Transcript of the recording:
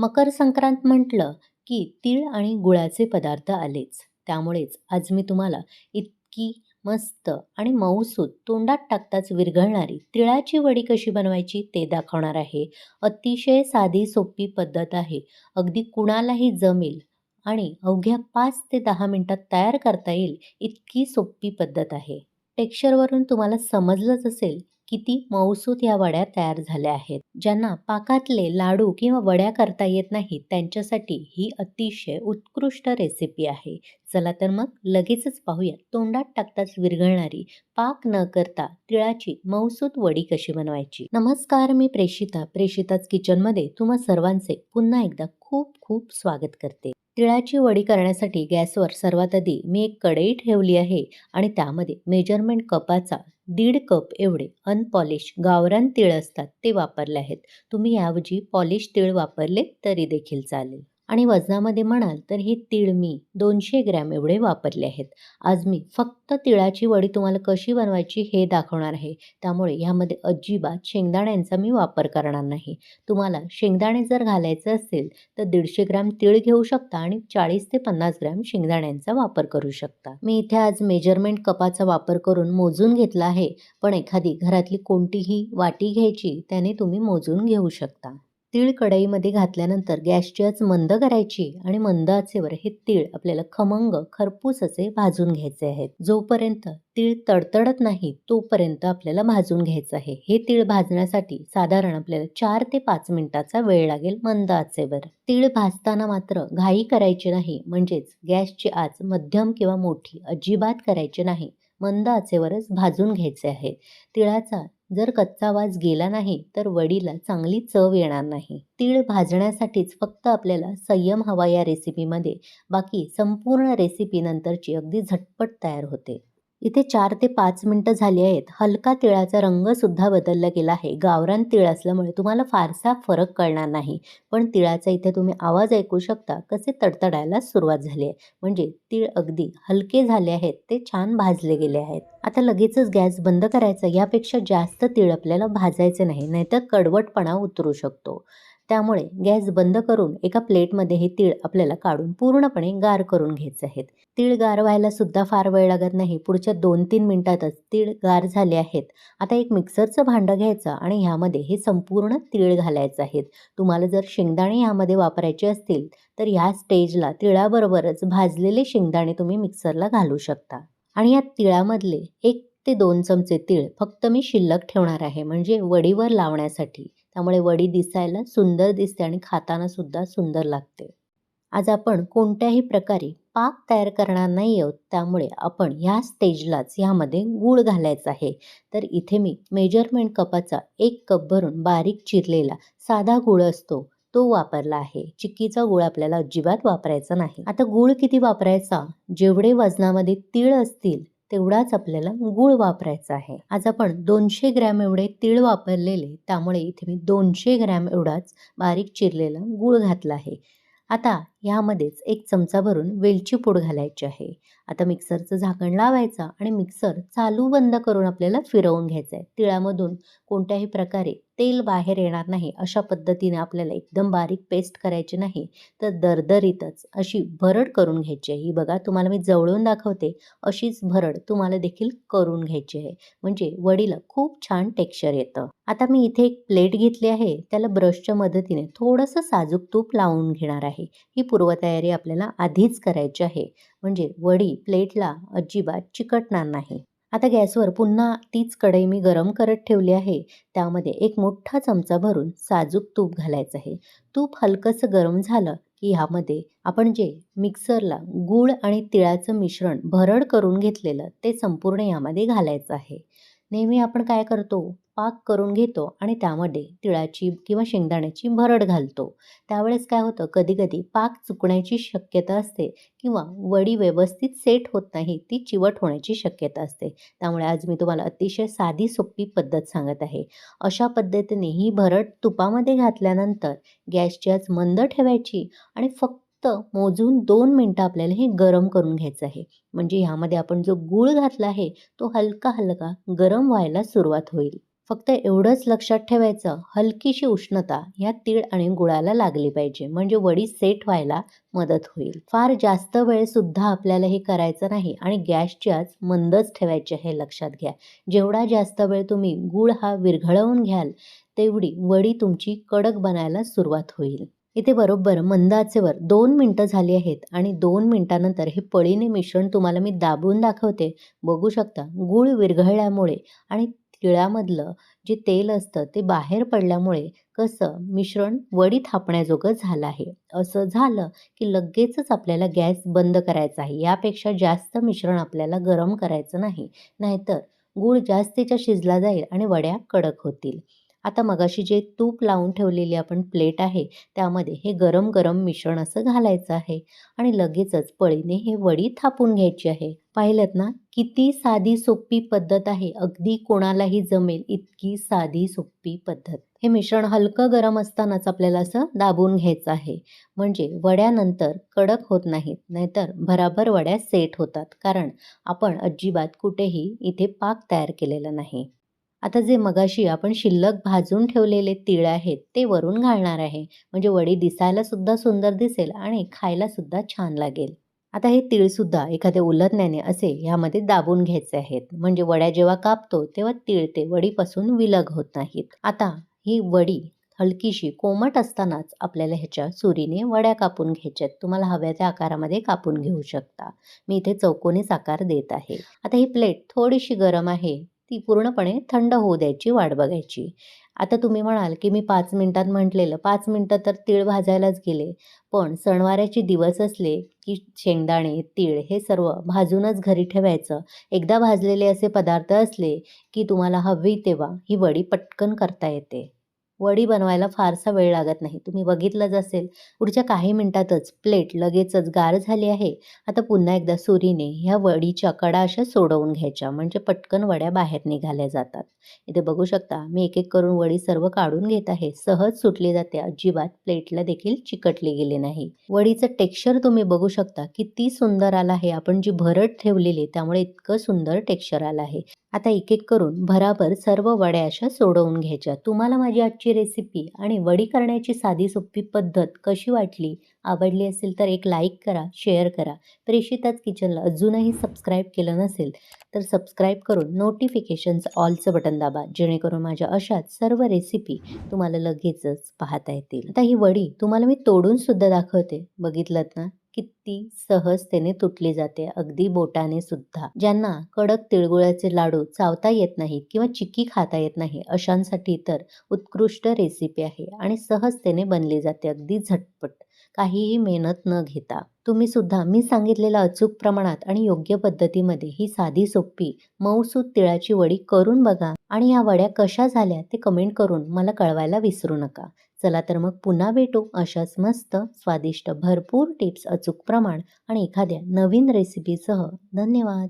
मकर संक्रांत म्हटलं की तीळ आणि गुळाचे पदार्थ आलेच. त्यामुळेच आज मी तुम्हाला इतकी मस्त आणि मऊसूत तोंडात टाकताच विरघळणारी तिळाची वडी कशी बनवायची ते दाखवणार आहे. अतिशय साधी सोपी पद्धत आहे. अगदी कुणालाही जमेल आणि अवघ्या पाच ते दहा मिनटात तयार करता येईल इतकी सोपी पद्धत आहे. टेक्स्चरवरून तुम्हाला समजलंच असेल किती मऊसूत या वड्या तयार झाल्या आहेत ज्यांना पाकातले लाडू किंवा वड्या करता येत नाहीत त्यांच्यासाठी ही अतिशय उत्कृष्ट रेसिपी आहे. चला तर मग लगेचच पाहूया तोंडात टाकताच विरघळणारी पाक न करता तिळाची मऊसूत वडी कशी बनवायची? नमस्कार मी प्रेषिता. प्रेषिताच किचनमध्ये तुम्हा सर्वांचे पुन्हा एकदा खूप खूप स्वागत करते. तिळाची वडी करण्यासाठी गॅसवर सर्वात आधी मी एक कढई ठेवली आहे आणि त्यामध्ये मेजरमेंट कपाचा दीड कप एवढे अनपॉलिश गावरान तीळ असतात ते वापरले आहेत. तुम्ही याऐवजी पॉलिश तीळ वापरले तरी देखील चालेल. आणि वजनामध्ये म्हणाल तर हे तीळ मी दोनशे ग्रॅम एवढे वापरले आहेत. आज मी फक्त तिळाची वडी तुम्हाला कशी बनवायची हे दाखवणार आहे. त्यामुळे ह्यामध्ये अजिबात शेंगदाण्यांचा मी वापर करणार नाही. तुम्हाला शेंगदाणे जर घालायचे असेल तर दीडशे ग्रॅम तीळ घेऊ शकता आणि चाळीस ते पन्नास ग्रॅम शेंगदाण्यांचा वापर करू शकता. मी इथे आज मेजरमेंट कपाचा वापर करून मोजून घेतला आहे. पण एखादी घरातली कोणतीही वाटी घ्यायची त्याने तुम्ही मोजून घेऊ शकता. तीळ कढईमध्ये घातल्यानंतर गॅसची आच मंद करायची आणि मंद आचेवर हे तीळ आपल्याला खमंग खरपूस असे भाजून घ्यायचे आहेत. जोपर्यंत तीळ तडतडत नाही तोपर्यंत आपल्याला भाजून घ्यायचं आहे. हे तीळ भाजण्यासाठी साधारण आपल्याला चार ते पाच मिनिटाचा वेळ लागेल मंद आचेवर तीळ भाजताना मात्र घाई करायची नाही म्हणजेच गॅसची आच मध्यम किंवा मोठी अजिबात करायची नाही. मंद आचेवरच भाजून घ्यायचे आहेत तिळाचा जर कच्चा वास गेला नाही तर वडीला चांगली चव येणार नाही. तीळ भाजण्यासाठीच फक्त आपल्याला संयम हवा या रेसिपीमध्ये बाकी संपूर्ण रेसिपी नंतरची अगदी झटपट तयार होते. इथे चार ते पाच मिनटं झाली आहेत. हलका तिळाचा रंगसुद्धा बदलला गेला आहे. गावरान तिळ असल्यामुळे तुम्हाला फारसा फरक कळणार नाही. पण तिळाचा इथे तुम्ही आवाज ऐकू शकता कसे तडतडायला सुरुवात झाली आहे. म्हणजे तिळ अगदी हलके झाले आहेत ते छान भाजले गेले आहेत. आता लगेचच गॅस बंद करायचा यापेक्षा जास्त तीळ आपल्याला भाजायचे नाही नाहीतर कडवटपणा उतरू शकतो. त्यामुळे गॅस बंद करून एका प्लेटमध्ये हे तीळ आपल्याला काढून पूर्णपणे गार करून घ्यायचे आहेत. तीळ गार व्हायला सुद्धा फार वेळ लागत नाही. पुढच्या दोन तीन मिनिटातच तीळ गार झाले आहेत. आता एक मिक्सरचं भांडं घ्यायचं आणि ह्यामध्ये हे संपूर्ण तीळ घालायचं आहेत तुम्हाला जर शेंगदाणे ह्यामध्ये वापरायचे असतील तर ह्या स्टेजला तिळाबरोबरच भाजलेले शेंगदाणे तुम्ही मिक्सरला घालू शकता. आणि या तिळामधले एक ते दोन चमचे तीळ फक्त मी शिल्लक ठेवणार आहे. म्हणजे वडीवर लावण्यासाठी. त्यामुळे वडी दिसायला सुंदर दिसते आणि खाताना सुद्धा सुंदर लागते. आज आपण कोणत्याही प्रकारे पाक तयार करणार नाही आहोत त्यामुळे आपण ह्या स्टेजलाच ह्यामध्ये गूळ घालायचा आहे. तर इथे मी मेजरमेंट कपाचा एक कप भरून बारीक चिरलेला साधा गूळ असतो तो वापरला आहे. चिक्कीचा गूळ आपल्याला अजिबात वापरायचा नाही. आता गूळ किती वापरायचा? जेवढे वजनामध्ये तीळ असतील तेवढाच आपल्याला गूळ वापरायचा आहे. आज आपण दोनशे ग्रॅम एवढे तीळ वापरलेले त्यामुळे इथे मी दोनशे ग्रॅम एवढाच बारीक चिरलेला गूळ घातला आहे. आता ह्यामध्येच एक चमचा भरून वेलची पूड घालायची आहे. आता मिक्सरचं झाकण लावायचं आणि मिक्सर चालू बंद करून आपल्याला फिरवून घ्यायचं आहे तिळामधून कोणत्याही प्रकारे तेल बाहेर येणार नाही अशा पद्धतीने आपल्याला एकदम बारीक पेस्ट करायची नाही तर दरदरीतच अशी भरड करून घ्यायची आहे. ही बघा तुम्हाला मी जवळून दाखवते अशीच भरड तुम्हाला देखील करून घ्यायची आहे. म्हणजे वडीला खूप छान टेक्स्चर येतं. आता मी इथे एक प्लेट घेतली आहे त्याला ब्रशच्या मदतीने थोडंसं साजूक तूप लावून घेणार आहे. ही पूर्वतयारी आपल्याला आधीच करायची आहे. म्हणजे वडी प्लेटला अजिबात चिकटणार नाही. आता गॅसवर पुन्हा तीच कढई मी गरम करत ठेवली आहे. त्यामध्ये एक मोठा चमचा भरून साजूक तूप घालायचं आहे. तूप हलकंसं गरम झालं की ह्यामध्ये आपण जे मिक्सरला गूळ आणि तिळाचं मिश्रण भरड करून घेतलेलं ते संपूर्ण यामध्ये घालायचं आहे. नेहमी आपण काय करतो? पाक करून घेतो आणि त्यामध्ये तिळाची किंवा शेंगदाण्याची भरड घालतो. त्यावेळेस काय होतं? कधीकधी पाक चुकण्याची शक्यता असते किंवा वडी व्यवस्थित सेट होत नाही ती चिवट होण्याची शक्यता असते. त्यामुळे आज मी तुम्हाला अतिशय साधी सोपी पद्धत सांगत आहे. अशा पद्धतीने ही भरड तुपामध्ये घातल्यानंतर गॅसची आज मंद ठेवायची आणि फक्त फक्त मोजून दोन मिनटं आपल्याला हे गरम करून घ्यायचं आहे. म्हणजे ह्यामध्ये आपण जो गूळ घातला आहे तो हलका हलका गरम व्हायला सुरुवात होईल. फक्त एवढंच लक्षात ठेवायचं हलकीशी उष्णता या तीळ आणि गुळाला लागली पाहिजे. म्हणजे वडी सेट व्हायला मदत होईल. फार जास्त वेळसुद्धा आपल्याला हे करायचं नाही आणि गॅसची आज मंदच ठेवायची हे लक्षात घ्या. जेवढा जास्त वेळ तुम्ही गुळ हा विरघळवून घ्याल तेवढी वडी तुमची कडक बनायला सुरुवात होईल. इथे बरोबर मंद आचेवर दोन मिनटं झाली आहेत आणि दोन मिनटानंतर हे पळीने मिश्रण तुम्हाला मी दाबून दाखवते. बघू शकता गूळ विरघळल्यामुळे आणि तिळामधलं जे तेल असतं ते बाहेर पडल्यामुळे कसं मिश्रण वडी थापण्याजोगं झालं आहे. असं झालं की लगेचच आपल्याला गॅस बंद करायचा आहे. यापेक्षा जास्त मिश्रण आपल्याला गरम करायचं नाही. नाहीतर गूळ जास्तीच्या शिजला जाईल आणि वड्या कडक होतील. आता मगाशी जे तूप लावून ठेवलेली आपण प्लेट आहे त्यामध्ये हे गरम गरम मिश्रण असं घालायचं आहे आणि लगेचच पळीने हे वडी थापून घ्यायची आहे. पाहिलं ना? किती साधी सोपी पद्धत आहे. अगदी कोणालाही जमेल इतकी साधी सोपी पद्धत. हे मिश्रण हलकं गरम असतानाच आपल्याला असं दाबून घ्यायचं आहे. म्हणजे वड्यानंतर कडक होत नाहीत नाहीतर भराभर वड्या सेट होतात. कारण आपण अजिबात कुठेही इथे पाक तयार केलेला नाही. आता जे मगाशी आपण शिल्लक भाजून ठेवलेले तीळ आहेत ते वरून घालणार आहे. म्हणजे वडी दिसायला सुद्धा सुंदर दिसेल आणि खायला सुद्धा छान लागेल. आता हे तीळसुद्धा एखाद्या उलटण्याने असे ह्यामध्ये दाबून घ्यायचे आहेत. म्हणजे वड्या जेव्हा कापतो तेव्हा तीळ ते वडीपासून विलग होत नाहीत. आता ही वडी हलकीशी कोमट असतानाच आपल्याला ह्याच्या सुरीने वड्या कापून घ्यायच्यात तुम्हाला हव्या त्या आकारामध्ये कापून घेऊ शकता. मी इथे चौकोनीच आकार देत आहे. आता ही प्लेट थोडीशी गरम आहे. ती पूर्णपणे थंड होऊ द्यायची वाट बघायची. आता तुम्ही म्हणाल की मी पाच मिनटात म्हटलेलं पाच मिनटं तर तीळ भाजायलाच गेले. पण सणवाऱ्याचे दिवस असले की शेंगदाणे तीळ हे सर्व भाजूनच घरी ठेवायचं. एकदा भाजलेले असे पदार्थ असले की तुम्हाला हवी तेव्हा ही वडी पटकन करता येते. वडी बनवायला फारसा वेळ लागत नाही. तुम्ही बघितलंच असेल. पुढच्या काही मिनिटातच प्लेट लगेचच गार झाली आहे. आता पुन्हा एकदा सुरीने ह्या वडीच्या कडा अशा सोडवून घ्यायच्या. म्हणजे पटकन वड्या बाहेर निघाल्या जातात. इथे बघू शकता मी एक एक करून वडी सर्व काढून घेत आहे. सहज सुटली जाते. अजिबात प्लेटला देखील चिकटली गेली नाही. वडीचं टेक्स्चर तुम्ही बघू शकता. किती सुंदर आलं आहे. आपण जी भरट ठेवलेली त्यामुळे इतकं सुंदर टेक्स्चर आलं आहे. आता एक एक करून भराभर सर्व वड्या अशा सोडवून घ्यायच्या. तुम्हाला माझी आजची रेसिपी आणि वडी करण्याची साधी सोपी पद्धत कशी वाटली आवडली असेल तर एक लाईक करा शेअर करा. प्रेषिताच किचनला अजूनही सबस्क्राईब केलं नसेल तर सबस्क्राईब करून नोटिफिकेशन्स ऑलचं बटन दाबा जेणेकरून माझ्या अशाच सर्व रेसिपी तुम्हाला लगेचच पाहता येतील. आता ही वडी तुम्हाला मी तोडून सुद्धा दाखवते. बघितलं ना? किती सहजतेने तुटली जाते अगदी बोटाने सुद्धा. ज्यांना कडक तिळगुळाचे लाडू चावता येत नाहीत किंवा चिक्की खाता येत नाही अशांसाठी तर उत्कृष्ट रेसिपी आहे आणि सहजतेने बनली जाते अगदी झटपट. काहीही मेहनत न घेता. तुम्ही सुद्धा मी सांगितलेल्या अचूक प्रमाणात आणि योग्य पद्धतीमध्ये ही साधी सोपी मऊसूत तिळाची वडी करून बघा आणि या वड्या कशा झाल्या ते कमेंट करून मला कळवायला विसरू नका. चला तर मग पुन्हा भेटू. अशाच मस्त स्वादिष्ट भरपूर टिप्स अचूक प्रमाण आणि एखाद्या नवीन रेसिपीसह धन्यवाद.